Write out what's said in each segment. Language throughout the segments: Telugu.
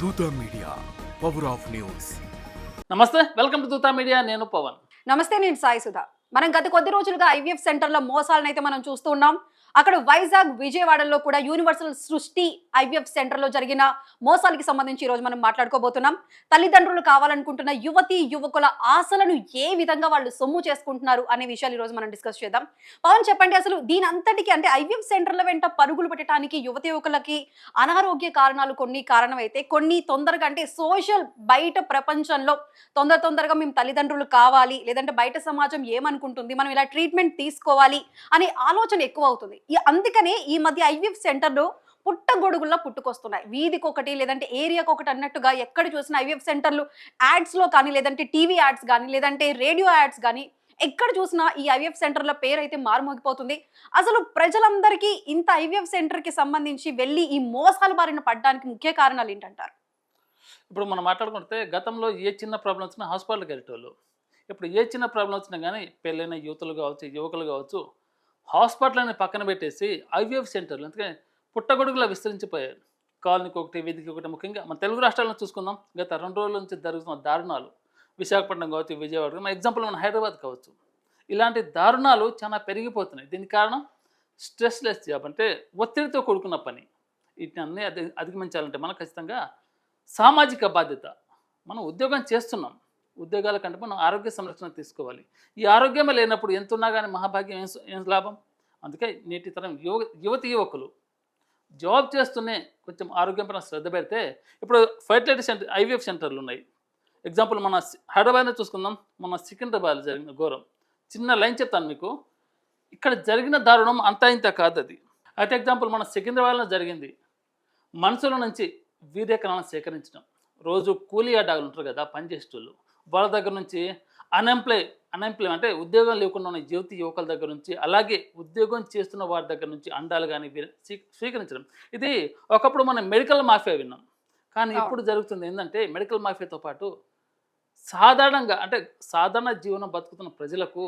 Dootha media power of news. నమస్తే వెల్కమ్ టు దూతా మీడియా నేను పవన్. నమస్తే నేను సాయి సుధా. మనం గత కొద్ది రోజులుగా ఐవీఎఫ్ సెంటర్లో మోసాలను అయితే మనం చూస్తూ ఉన్నాం. అక్కడ వైజాగ్ విజయవాడలో కూడా యూనివర్సల్ సృష్టి ఐవీఎఫ్ సెంటర్లో జరిగిన మోసాలకి సంబంధించి ఈ రోజు మనం మాట్లాడుకోబోతున్నాం. తల్లిదండ్రులు కావాలనుకుంటున్న యువతి యువకుల ఆశలను ఏ విధంగా వాళ్ళు సొమ్ము చేసుకుంటున్నారు అనే విషయాలు ఈ రోజు మనం డిస్కస్ చేద్దాం. పవన్ చెప్పండి అసలు దీని అంతటికి అంటే ఐవీఎఫ్ సెంటర్ల వెంట పరుగులు పెట్టడానికి యువతి యువకులకి అనారోగ్య కారణాలు కొన్ని కారణమైతే కొన్ని తొందరగా అంటే సోషల్ బయట ప్రపంచంలో తొందర తొందరగా మేము తల్లిదండ్రులు కావాలి లేదంటే బయట సమాజం ఏమనుకుంటుంది మనం ఇలా ట్రీట్మెంట్ తీసుకోవాలి అనే ఆలోచన ఎక్కువ అవుతుంది. ఈ అందుకనే ఈ మధ్య ఐవీఎఫ్ సెంటర్లు పుట్టగొడుగుల్లో పుట్టుకొస్తున్నాయి. వీధికి ఒకటి లేదంటే ఏరియాకి ఒకటి అన్నట్టుగా ఎక్కడ చూసినా ఐవీఎఫ్ సెంటర్లు యాడ్స్లో కానీ లేదంటే టీవీ యాడ్స్ కానీ లేదంటే రేడియో యాడ్స్ కానీ ఎక్కడ చూసినా ఈ ఐవీఎఫ్ సెంటర్ల పేరు అయితే మారుమోగిపోతుంది. అసలు ప్రజలందరికీ ఇంత ఐవీఎఫ్ సెంటర్కి సంబంధించి వెళ్ళి ఈ మోసాల బారిన పడడానికి ముఖ్య కారణాలు ఏంటంటారు? ఇప్పుడు మనం మాట్లాడుకుంటే గతంలో ఏ చిన్న ప్రాబ్లం వచ్చినా హాస్పిటల్కి వెళ్ళేటోళ్ళు. ఇప్పుడు ఏ చిన్న ప్రాబ్లం వచ్చినా కానీ పెళ్ళైన యువతులు కావచ్చు యువకులు కావచ్చు హాస్పిటల్ని పక్కన పెట్టేసి ఐవీఎఫ్ సెంటర్లు అందుకే పుట్టగొడుగులా విస్తరించిపోయాయి కాలనీకి ఒకటి వీధికి ఒకటి ముఖ్యంగా మన తెలుగు రాష్ట్రాలను చూసుకుందాం. గత రెండు రోజుల నుంచి జరుగుతున్న దారుణాలు విశాఖపట్నం కావచ్చు విజయవాడ మన ఎగ్జాంపుల్ మన హైదరాబాద్ కావచ్చు. ఇలాంటి దారుణాలు చాలా పెరిగిపోతున్నాయి. దీనికి కారణం స్ట్రెస్లెస్ జాబ్ అంటే ఒత్తిడితో కూడుకున్న పని. వీటిని అన్నీ అధిగమించాలంటే మనం ఖచ్చితంగా సామాజిక బాధ్యత. మనం ఉద్యోగం చేస్తున్నాం. ఉద్యోగాల కంటే మనం ఆరోగ్య సంరక్షణ తీసుకోవాలి. ఈ ఆరోగ్యమే లేనప్పుడు ఎంత ఉన్నా కానీ మహాభాగ్యం ఏం లాభం? అందుకే నేటి తరం యువ యువతి యువకులు జాబ్ చేస్తూనే కొంచెం ఆరోగ్యం పైన శ్రద్ధ పెడితే ఇప్పుడు ఫర్టిలిటీ సెంటర్ ఐవీఎఫ్ సెంటర్లు ఉన్నాయి. ఎగ్జాంపుల్ మన హైదరాబాద్లో చూసుకుందాం. మన సికింద్రాబాద్ జరిగిన ఘోరం. చిన్న లైన్ చెప్తాను మీకు. ఇక్కడ జరిగిన దారుణం అంతా ఇంత కాదు అది అయితే ఎగ్జాంపుల్ మన సికింద్రాబాద్లో జరిగింది. మనుషుల నుంచి వీర్యకణాలను సేకరించడం. రోజు కూలీ అడ్డాలు ఉంటారు కదా పనిచేసేటోళ్ళు. వాళ్ళ దగ్గర నుంచి అన్ఎంప్లాయ్ అన్ఎంప్లాయ్ అంటే ఉద్యోగం లేకుండా ఉన్న యువతి యువకుల దగ్గర నుంచి అలాగే ఉద్యోగం చేస్తున్న వారి దగ్గర నుంచి అండాలు కానీ స్వీకరించడం ఇది ఒకప్పుడు మనం మెడికల్ మాఫియా విన్నాం కానీ. ఇప్పుడు జరుగుతుంది ఏంటంటే మెడికల్ మాఫియాతో పాటు సాధారణంగా అంటే సాధారణ జీవనం బతుకుతున్న ప్రజలకు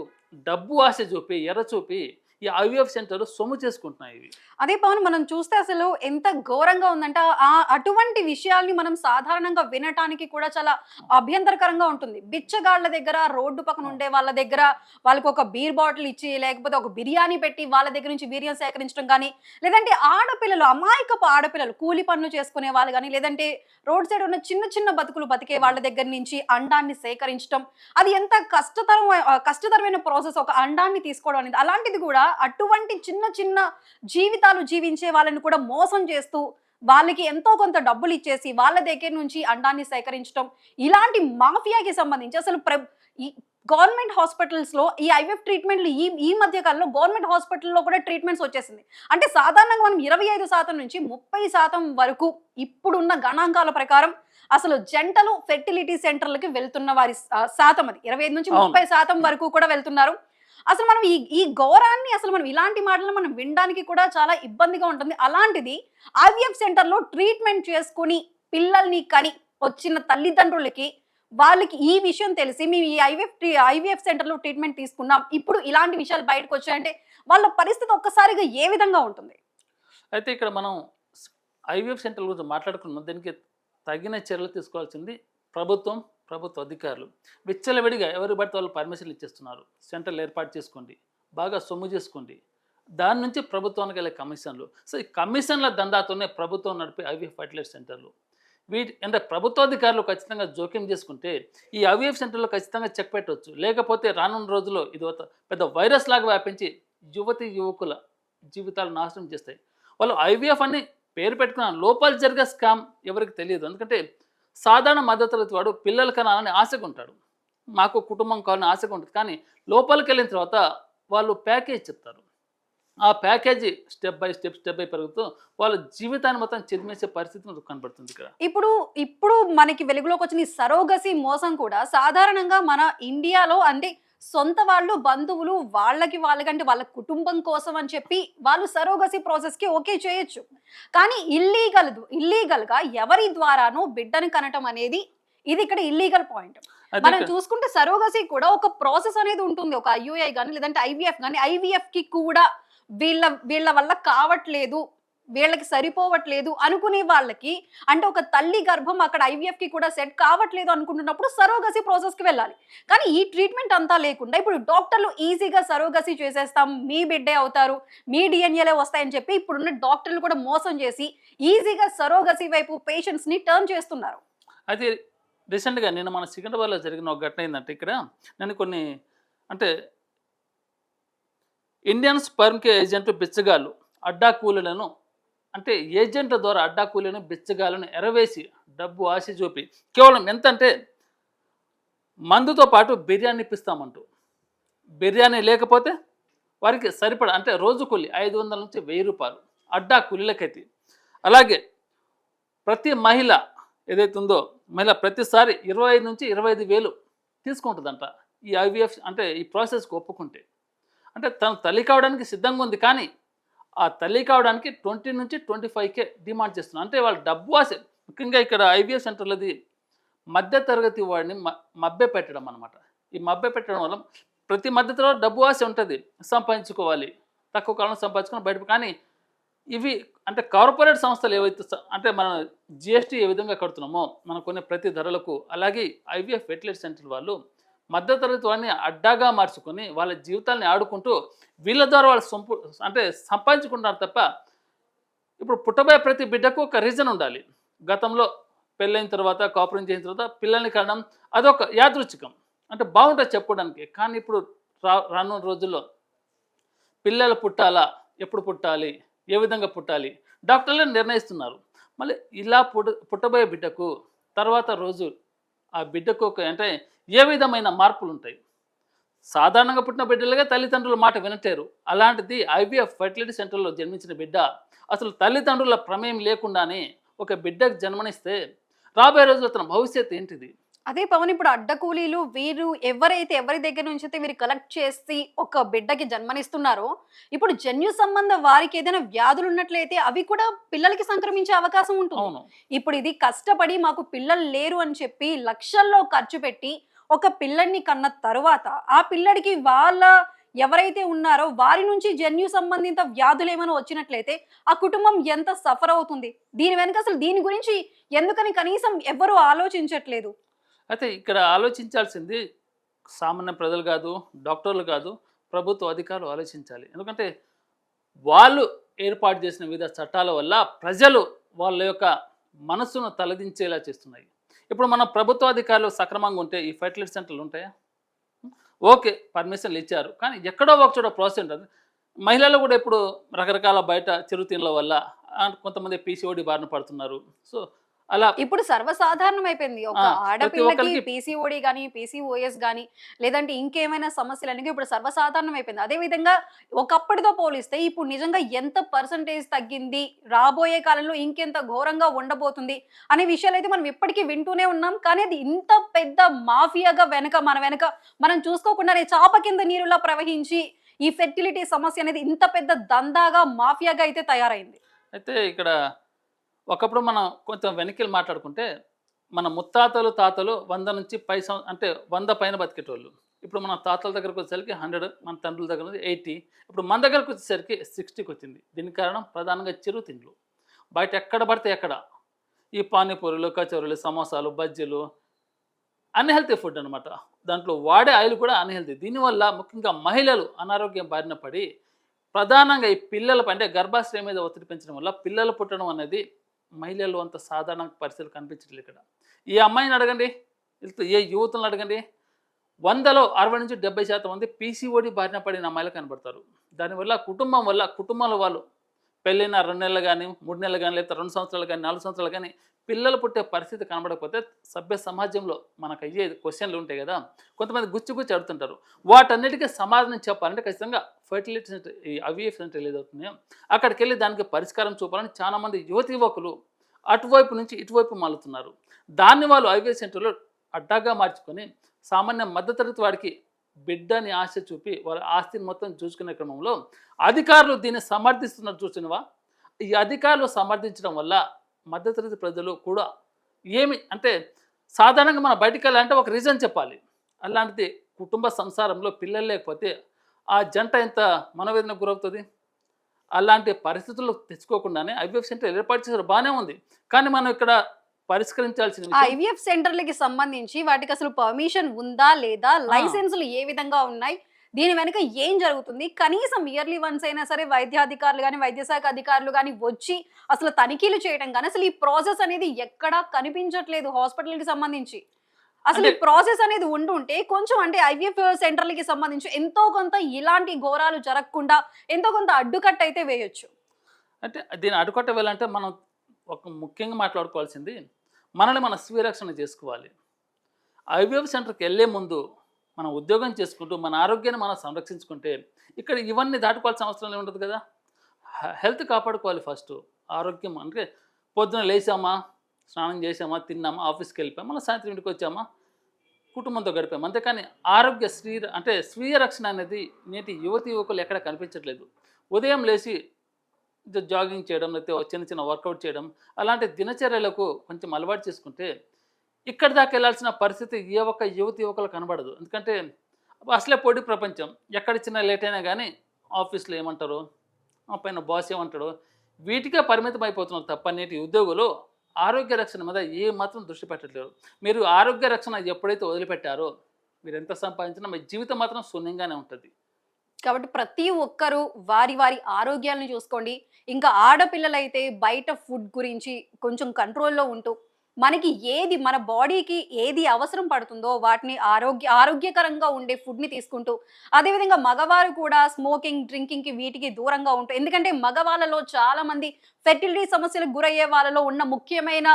డబ్బు ఆశ చూపి ఎర్ర చూపి ఈ ఐవీఎఫ్ సెంటర్ సొమ్ము చేసుకుంటున్నాయి ఇవి. అదే పవన్ మనం చూస్తే అసలు ఎంత ఘోరంగా ఉందంటే ఆ అటువంటి విషయాల్ని మనం సాధారణంగా వినటానికి కూడా చాలా అభ్యంతరకరంగా ఉంటుంది. బిచ్చగాళ్ళ దగ్గర రోడ్డు పక్కన ఉండే వాళ్ళ దగ్గర వాళ్ళకి ఒక బీర్ బాటిల్ ఇచ్చి లేకపోతే ఒక బిర్యానీ పెట్టి వాళ్ళ దగ్గర నుంచి బిర్యానీ సేకరించడం కానీ లేదంటే ఆడపిల్లలు అమాయకపు ఆడపిల్లలు కూలి పనులు చేసుకునే వాళ్ళు కానీ లేదంటే రోడ్ సైడ్ ఉన్న చిన్న చిన్న బతుకులు బతికే వాళ్ళ దగ్గర నుంచి అండాన్ని సేకరించడం అది ఎంత కష్టతరం కష్టతరమైన ప్రాసెస్ ఒక అండాన్ని తీసుకోవడం అనేది అలాంటిది కూడా అటువంటి చిన్న చిన్న జీవితాలు జీవించే వాళ్ళని కూడా మోసం చేస్తూ వాళ్ళకి ఎంతో కొంత డబ్బులు ఇచ్చేసి వాళ్ళ దగ్గర నుంచి అండాన్ని సేకరించడం ఇలాంటి మాఫియాకి సంబంధించి అసలు ప్ర గవర్నమెంట్ హాస్పిటల్స్లో ఈ ఐవీఎఫ్ ట్రీట్మెంట్లు ఈ ఈ మధ్య కాలంలో గవర్నమెంట్ హాస్పిటల్లో కూడా ట్రీట్మెంట్స్ వచ్చేసింది. అంటే సాధారణంగా మనం ఇరవై ఐదు శాతం నుంచి ముప్పై శాతం వరకు ఇప్పుడున్న గణాంకాల ప్రకారం అసలు జంటలు ఫెర్టిలిటీ సెంటర్లకి వెళ్తున్న వారి శాతం అది. ఇరవై ఐదు నుంచి. ముప్పై శాతం వరకు కూడా వెళ్తున్నారు. అసలు మనం ఈ ఈ ఘోరాన్ని అసలు మనం ఇలాంటి మాటలు మనం వినడానికి కూడా చాలా ఇబ్బందిగా ఉంటుంది. అలాంటిది ఐవీఎఫ్ సెంటర్లో ట్రీట్మెంట్ చేసుకుని పిల్లల్ని కని వచ్చిన తల్లిదండ్రులకి వాళ్ళకి ఈ విషయం తెలిసి మేము ఈ ఐవీఎఫ్ ఐవీఎఫ్ సెంటర్లో ట్రీట్మెంట్ తీసుకున్నాం. ఇప్పుడు ఇలాంటి విషయాలు బయటకు వచ్చాయంటే వాళ్ళ పరిస్థితి ఒక్కసారిగా ఏ విధంగా ఉంటుంది? అయితే ఇక్కడ మనం ఐవీఎఫ్ సెంటర్ గురించి మాట్లాడుకున్నాం. దీనికి తగిన చర్యలు తీసుకోవాల్సింది ప్రభుత్వం ప్రభుత్వ అధికారులు. విచ్చలవిడిగా ఎవరు పడితే వాళ్ళు పర్మిషన్లు ఇచ్చేస్తున్నారు. సెంటర్లు ఏర్పాటు చేసుకోండి. బాగా సొమ్ము చేసుకోండి. దాని నుంచి ప్రభుత్వానికి వెళ్ళే కమిషన్లు. సో ఈ కమిషన్ల దందాతోనే ప్రభుత్వం నడిపే ఐవీఎఫ్ ఫర్టిలైజర్ సెంటర్లు. వీటి అంటే ప్రభుత్వాధికారులు ఖచ్చితంగా జోక్యం చేసుకుంటే ఈ ఐవీఎఫ్ సెంటర్లో ఖచ్చితంగా చెక్ పెట్టవచ్చు లేకపోతే రానున్న రోజుల్లో ఇది ఒక పెద్ద వైరస్ లాగా వ్యాపించి యువతి యువకుల జీవితాలు నాశనం చేస్తాయి. వాళ్ళు ఐవీఎఫ్ అని పేరు పెట్టుకున్న లోపాలు జరిగే స్కామ్ ఎవరికి తెలియదు. ఎందుకంటే సాధారణ మద్దతులతో వాడు పిల్లలు కనాలని ఆశగా ఉంటాడు. మాకు కుటుంబం కావాలని ఆశగా ఉంటుంది. కానీ లోపలికి వెళ్ళిన తర్వాత వాళ్ళు ప్యాకేజ్ చెప్తారు. ఆ package step by step step by పెరుగుతూ వాళ్ళ జీవితాన్ని మొత్తం చెదిమేసే పరిస్థితి మనకు కనబడుతుంది ఇక్కడ. ఇప్పుడు ఇప్పుడు మనకి వెలుగులోకి వచ్చిన ఈ సరోగసి మోసం కూడా సాధారణంగా మన ఇండియాలో అంటే సొంత వాళ్ళు బంధువులు వాళ్ళకి వాళ్ళకంటే వాళ్ళ కుటుంబం కోసం అని చెప్పి వాళ్ళు సరోగసి ప్రాసెస్కి ఓకే చేయొచ్చు. కానీ ఇల్లీగల్ ఇల్లీగల్గా ఎవరి ద్వారానో బిడ్డను కనటం అనేది ఇది ఇక్కడ ఇల్లీగల్ పాయింట్ మనం చూసుకుంటే సరోగసి కూడా ఒక ప్రాసెస్ అనేది ఉంటుంది. ఒక ఐయుఐ కానీ లేదంటే ఐవీఎఫ్ కానీ ఐవీఎఫ్కి కూడా వీళ్ళ వీళ్ళ వల్ల కావట్లేదు. వీళ్ళకి సరిపోవట్లేదు అనుకునే వాళ్ళకి అంటే ఒక తల్లి గర్భం అక్కడ ఐవీఎఫ్కి కూడా సెట్ కావట్లేదు అనుకుంటున్నప్పుడు సరోగసి ప్రాసెస్కి వెళ్ళాలి. కానీ ఈ ట్రీట్మెంట్ అంతా లేకుండా ఇప్పుడు డాక్టర్లు ఈజీగా సరోగసి చేసేస్తాం మీ బిడ్డే అవుతారు మీ డిఎన్ఏలే వస్తాయని చెప్పి ఇప్పుడున్న డాక్టర్లు కూడా మోసం చేసి ఈజీగా సరోగసి వైపు పేషెంట్స్ని టర్న్ చేస్తున్నారు. అయితే రీసెంట్గా నేను మన సికింద్రాబాద్లో జరిగిన ఒక ఘటన ఏంటంటే ఇక్కడ నేను కొన్ని అంటే ఇండియన్ స్పర్మ్కే ఏజెంట్ బిచ్చగాళ్ళు అడ్డా కూలీలను అంటే ఏజెంట్ల ద్వారా అడ్డా కూలీలను ఎరవేసి డబ్బు ఆశ చూపి కేవలం ఎంత అంటే మందుతో పాటు బిర్యానీ ఇప్పిస్తామంటూ బిర్యానీ లేకపోతే వారికి సరిపడ అంటే రోజు కూలి ఐదు వందల నుంచి వెయ్యి రూపాయలు అడ్డా కూలీలకైతే అలాగే ప్రతి మహిళ ఏదైతే ఉందో మహిళ ప్రతిసారి ఇరవై ఐదు నుంచి ఇరవై ఐదు వేలు తీసుకుంటుందంట ఈ ఐవీఎఫ్ అంటే ఈ ప్రాసెస్కి ఒప్పుకుంటే. అంటే తను తల్లి కావడానికి సిద్ధంగా ఉంది కానీ ఆ తల్లి కావడానికి ట్వంటీ నుంచి ట్వంటీ ఫైవ్కే డిమాండ్ చేస్తున్నారు అంటే వాళ్ళ డబ్బు ఆశ ముఖ్యంగా ఇక్కడ ఐవీఎఫ్ సెంటర్లది మధ్య తరగతి వాడిని మబ్బె పెట్టడం అనమాట ఈ మబ్బె పెట్టడం వల్ల ప్రతి మధ్యలో డబ్బు ఆశ ఉంటుంది. సంపాదించుకోవాలి. తక్కువ కాలంలో సంపాదించుకొని బయట కానీ ఇవి అంటే కార్పొరేట్ సంస్థలు ఏవైతే అంటే మనం జిఎస్టీ ఏ విధంగా కడుతున్నామో మనం కొనే ప్రతి ధరలకు అలాగే ఐవీఎఫ్ ఫెర్టిలైట్ సెంటర్ వాళ్ళు మధ్యతరగతి వాడిని అడ్డాగా మార్చుకొని వాళ్ళ జీవితాల్ని ఆడుకుంటూ వీళ్ళ ద్వారా వాళ్ళు సొంపు అంటే సంపాదించుకుంటారు తప్ప ఇప్పుడు పుట్టబోయే ప్రతి బిడ్డకు ఒక రీజన్ ఉండాలి. గతంలో పెళ్ళైన తర్వాత కాపురం చేసిన తర్వాత పిల్లల్ని కనడం అదొక యాదృచ్ఛికం. అంటే బాగుంటుంది చెప్పుకోవడానికి. కానీ ఇప్పుడు రా రానున్న రోజుల్లో పిల్లలు పుట్టాలా? ఎప్పుడు పుట్టాలి? ఏ విధంగా పుట్టాలి? డాక్టర్లు నిర్ణయిస్తున్నారు. మళ్ళీ ఇలా పుట్ట పుట్టబోయే బిడ్డకు తర్వాత రోజు ఆ బిడ్డకు ఒక అంటే ఏ విధమైన మార్పులు ఉంటాయి సాధారణంగా పుట్టిన బిడ్డలుగా తల్లిదండ్రుల మాట వినటేరు అలాంటిది ఐవీఎఫ్ ఫర్టిలిటీ సెంటర్లో జన్మించిన బిడ్డ అసలు తల్లిదండ్రుల ప్రమేయం లేకుండానే ఒక బిడ్డకు జన్మనిస్తే రాబోయే రోజుల్లో తన భవిష్యత్తు ఏంటిది? అదే పవన్ ఇప్పుడు అడ్డ కూలీలు వీరు ఎవరైతే ఎవరి దగ్గర నుంచి అయితే వీరు కలెక్ట్ చేసి ఒక బిడ్డకి జన్మనిస్తున్నారో ఇప్పుడు జన్యు సంబంధ వారికి ఏదైనా వ్యాధులు ఉన్నట్లయితే అవి కూడా పిల్లలకి సంక్రమించే అవకాశం ఉంటుంది. ఇప్పుడు ఇది కష్టపడి మాకు పిల్లలు లేరు అని చెప్పి లక్షల్లో ఖర్చు పెట్టి ఒక పిల్లడిని కన్న తరువాత ఆ పిల్లడికి వాళ్ళ ఎవరైతే ఉన్నారో వారి నుంచి జన్యు సంబంధిత వ్యాధులు ఏమైనా వచ్చినట్లయితే ఆ కుటుంబం ఎంత సఫర్ అవుతుంది? దీని వెనక అసలు దీని గురించి ఎందుకని కనీసం ఎవరు ఆలోచించట్లేదు. అయితే ఇక్కడ ఆలోచించాల్సింది సామాన్య ప్రజలు కాదు డాక్టర్లు కాదు ప్రభుత్వ అధికారులు ఆలోచించాలి. ఎందుకంటే వాళ్ళు ఏర్పాటు చేసిన వివిధ చట్టాల వల్ల ప్రజలు వాళ్ళ యొక్క మనసును తలదించేలా చేస్తున్నాయి. ఇప్పుడు మన ప్రభుత్వ అధికారులు సక్రమంగా ఉంటే ఈ ఫెర్టిలిటీ సెంటర్లు ఉంటాయా? ఓకే పర్మిషన్లు ఇచ్చారు. కానీ ఎక్కడో ఒక చోట ప్రాసెస్ ఉంటుంది. మహిళలు కూడా ఇప్పుడు రకరకాల బయట చిరుతిండ్ల వల్ల కొంతమంది పీసీఓడి బారిన పడుతున్నారు. సో అలా ఇప్పుడు సర్వసాధారణం అయిపోయింది ఒక ఆడపిల్లకి పీసీఓడి కానీ పీసీఓఎస్ కానీ లేదంటే ఇంకేమైనా సమస్యలు అనేవి ఇప్పుడు సర్వసాధారణం అయిపోయింది అదే విధంగా ఒకప్పటితో పోలిస్తే ఇప్పుడు నిజంగా ఎంత పర్సంటేజ్ తగ్గింది రాబోయే కాలంలో ఇంకెంత ఘోరంగా ఉండబోతుంది అనే విషయాలు అయితే మనం ఇప్పటికీ వింటూనే ఉన్నాం. కానీ అది ఇంత పెద్ద మాఫియాగా వెనక మన వెనక మనం చూసుకోకుండానే చాప కింద నీరులా ప్రవహించి ఈ ఫెర్టిలిటీ సమస్య అనేది ఇంత పెద్ద దందాగా మాఫియాగా అయితే తయారైంది. అయితే ఇక్కడ ఒకప్పుడు మనం కొంచెం వెనక్కి మాట్లాడుకుంటే మన ముత్తాతలు తాతలు వంద నుంచి పై సం అంటే వంద పైన బతికేటోళ్ళు. ఇప్పుడు మన తాతల దగ్గరకు వచ్చేసరికి హండ్రెడ్ మన తండ్రుల దగ్గర నుంచి ఎయిటీ. ఇప్పుడు మన దగ్గరకు వచ్చేసరికి సిక్స్టీకి వచ్చింది. దీనికి కారణం ప్రధానంగా చిరు తిండ్లు. బయట ఎక్కడ పడితే ఎక్కడ ఈ పానీపూరీలు కచోరీలు సమోసాలు బజ్జీలు అన్హెల్తీ ఫుడ్ అనమాట దాంట్లో వాడే ఆయిల్ కూడా అన్హెల్తీ. దీనివల్ల ముఖ్యంగా మహిళలు అనారోగ్యం బారిన పడి ప్రధానంగా ఈ పిల్లలపై అంటే గర్భాశ్రయం మీద ఒత్తిడి పెంచడం వల్ల పిల్లలు పుట్టడం అనేది మహిళలు అంత సాధారణ పరిస్థితులు కనిపించట్లేదు ఇక్కడ. ఈ అమ్మాయిని అడగండి ఏ యువతులను అడగండి వందలో అరవై నుంచి డెబ్బై శాతం మంది పీసీఓడి బారిన పడిన అమ్మాయిలు కనబడతారు. దానివల్ల కుటుంబం వల్ల కుటుంబాల వాళ్ళు పెళ్ళైన రెండు నెలలు కానీ మూడు నెలలు కానీ లేకపోతే రెండు సంవత్సరాలు కానీ నాలుగు సంవత్సరాలు కానీ పిల్లలు పుట్టే పరిస్థితి కనబడకపోతే సభ్య సమాజంలో మనకు అయ్యే క్వశ్చన్లు ఉంటాయి కదా. కొంతమంది గుచ్చి గుచ్చి అడుగుతుంటారు. వాటన్నిటికీ సమాధానం చెప్పాలంటే ఖచ్చితంగా ఫర్టిలిటీ సెంటర్ ఈ ఐవీఎఫ్ సెంటర్ ఏదవుతున్నాయో అక్కడికి వెళ్ళి దానికి పరిష్కారం చూపాలని చాలామంది యువతి యువకులు అటువైపు నుంచి ఇటువైపు మారుతున్నారు దాన్ని వాళ్ళు ఐవీఎఫ్ సెంటర్లో అడ్డాగా మార్చుకొని సామాన్య మధ్యతరగతి వాడికి బిడ్డని ఆశ చూపి వాళ్ళ ఆస్తిని మొత్తం చూసుకునే క్రమంలో అధికారులు దీన్ని సమర్థిస్తున్నారు చూసినవా? ఈ అధికారులు సమర్థించడం వల్ల మధ్యతరగతి ప్రజలు కూడా ఏమి అంటే సాధారణంగా మన బయటికి వెళ్ళాలంటే ఒక రీజన్ చెప్పాలి. అలాంటిది కుటుంబ సంసారంలో పిల్లలు లేకపోతే ఆ జంట ఎంత మనోవేదనకు గురవుతుంది? అలాంటి పరిస్థితుల్లో తెచ్చుకోకుండానే ఐవీఎఫ్ సెంటర్ ఏర్పాటు చేశారు బాగానే ఉంది. కానీ మనం ఇక్కడ పరిష్కరించాల్సిన ఐవీఎఫ్ సెంటర్లకి సంబంధించి వాటికి అసలు పర్మిషన్ ఉందా లేదా? లైసెన్సులు ఏ విధంగా ఉన్నాయి? దీని వెనుక ఏం జరుగుతుంది? కనీసం ఇయర్లీ వన్స్ అయినా సరే వైద్యాధికారులు కానీ వైద్య శాఖ అధికారులు కానీ వచ్చి అసలు తనిఖీలు చేయడం కానీ అసలు ఈ ప్రాసెస్ అనేది ఎక్కడా కనిపించట్లేదు హాస్పిటల్కి సంబంధించి. అసలు ఈ ప్రాసెస్ అనేది ఉండుంటే కొంచెం అంటే ఐవీఎఫ్ సెంటర్లకి సంబంధించి ఎంతో కొంత ఇలాంటి ఘోరాలు జరగకుండా ఎంతో కొంత అడ్డుకట్ట అయితే వేయొచ్చు. అంటే దీన్ని అడ్డుకొట్ట వెళ్ళాలంటే మనం ఒక ముఖ్యంగా మాట్లాడుకోవాల్సింది మనల్ని మన స్వీరక్షణ చేసుకోవాలి. ఐవీఎఫ్ సెంటర్కి వెళ్ళే ముందు మనం ఉద్యోగం చేసుకుంటూ మన ఆరోగ్యాన్ని మనం సంరక్షించుకుంటే ఇక్కడ ఇవన్నీ దాటుకోవాల్సిన అవసరం ఉండదు కదా? హెల్త్ కాపాడుకోవాలి ఫస్ట్. ఆరోగ్యం అంటే పొద్దున లేచామా స్నానం చేసామా తిన్నామా ఆఫీస్కి వెళ్ళిపోయామా మళ్ళీ సాయంత్రం ఇంటికి వచ్చామా కుటుంబంతో గడిపాము. అంతేకాని ఆరోగ్య స్త్రీ అంటే స్వీయ రక్షణ అనేది నేటి యువతి యువకులు ఎక్కడ కనిపించట్లేదు. ఉదయం లేచి జాగింగ్ చేయడం లేకపోతే చిన్న చిన్న వర్కౌట్ చేయడం అలాంటి దినచర్యలకు కొంచెం అలవాటు చేసుకుంటే ఇక్కడి దాకా వెళ్ళాల్సిన పరిస్థితి ఏ ఒక్క యువతి యువకులు కనబడదు. ఎందుకంటే అసలే పొడి ప్రపంచం. ఎక్కడ చిన్న లేట్ అయినా కానీ ఆఫీస్లో ఏమంటారు? ఆ పైన బాస్ ఏమంటాడు? వీటికే పరిమితం అయిపోతున్నారు తప్ప నేటి ఉద్యోగులు ఆరోగ్య రక్షణ మీద ఏ మాత్రం దృష్టి పెట్టట్లేదు. మీరు ఆరోగ్య రక్షణ ఎప్పుడైతే వదిలిపెట్టారో మీరు ఎంత సంపాదించినా మీ జీవితం మాత్రం శూన్యంగానే ఉంటుంది. కాబట్టి ప్రతి ఒక్కరూ వారి వారి ఆరోగ్యాలను చూసుకోండి. ఇంకా ఆడపిల్లలైతే బయట ఫుడ్ గురించి కొంచెం కంట్రోల్లో ఉంటూ మనకి ఏది మన బాడీకి ఏది అవసరం పడుతుందో వాటిని ఆరోగ్య ఆరోగ్యకరంగా ఉండే ఫుడ్ని తీసుకుంటూ అదేవిధంగా మగవారు కూడా స్మోకింగ్ డ్రింకింగ్కి వీటికి దూరంగా ఉంటూ ఎందుకంటే మగవాళ్ళలో చాలామంది ఫెర్టిలిటీ సమస్యలకు గురయ్యే వాళ్ళలో ఉన్న ముఖ్యమైన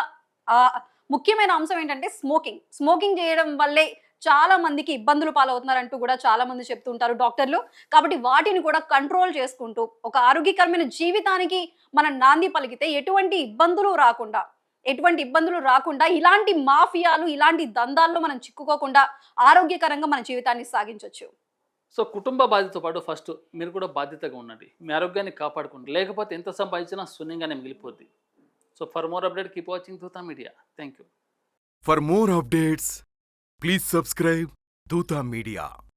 ముఖ్యమైన అంశం ఏంటంటే స్మోకింగ్ స్మోకింగ్ చేయడం వల్లే చాలా మందికి ఇబ్బందులు పాలవుతున్నారంటూ కూడా చాలా మంది చెప్తుంటారు డాక్టర్లు. కాబట్టి వాటిని కూడా కంట్రోల్ చేసుకుంటూ ఒక ఆరోగ్యకరమైన జీవితానికి మనం నాంది పలికితే ఎటువంటి ఇబ్బందులు రాకుండా ఎటువంటి ఇబ్బందులు రాకుండా ఇలాంటి మాఫియాలు ఇలాంటి దందాల్లో మనం చిక్కుకోకుండా ఆరోగ్యకరంగా మన జీవితాన్ని సాగించవచ్చు సో కుటుంబ బాధ్యతతో పాటు ఫస్ట్ మీరు కూడా బాధ్యతగా ఉండండి. మీ ఆరోగ్యాన్ని కాపాడుకోండి. లేకపోతే ఎంత సంపాదించినా శూన్యంగానే మిగిలిపోద్ది. So for more update keep watching Dootha media thank you For more updates, please subscribe Tuta Media.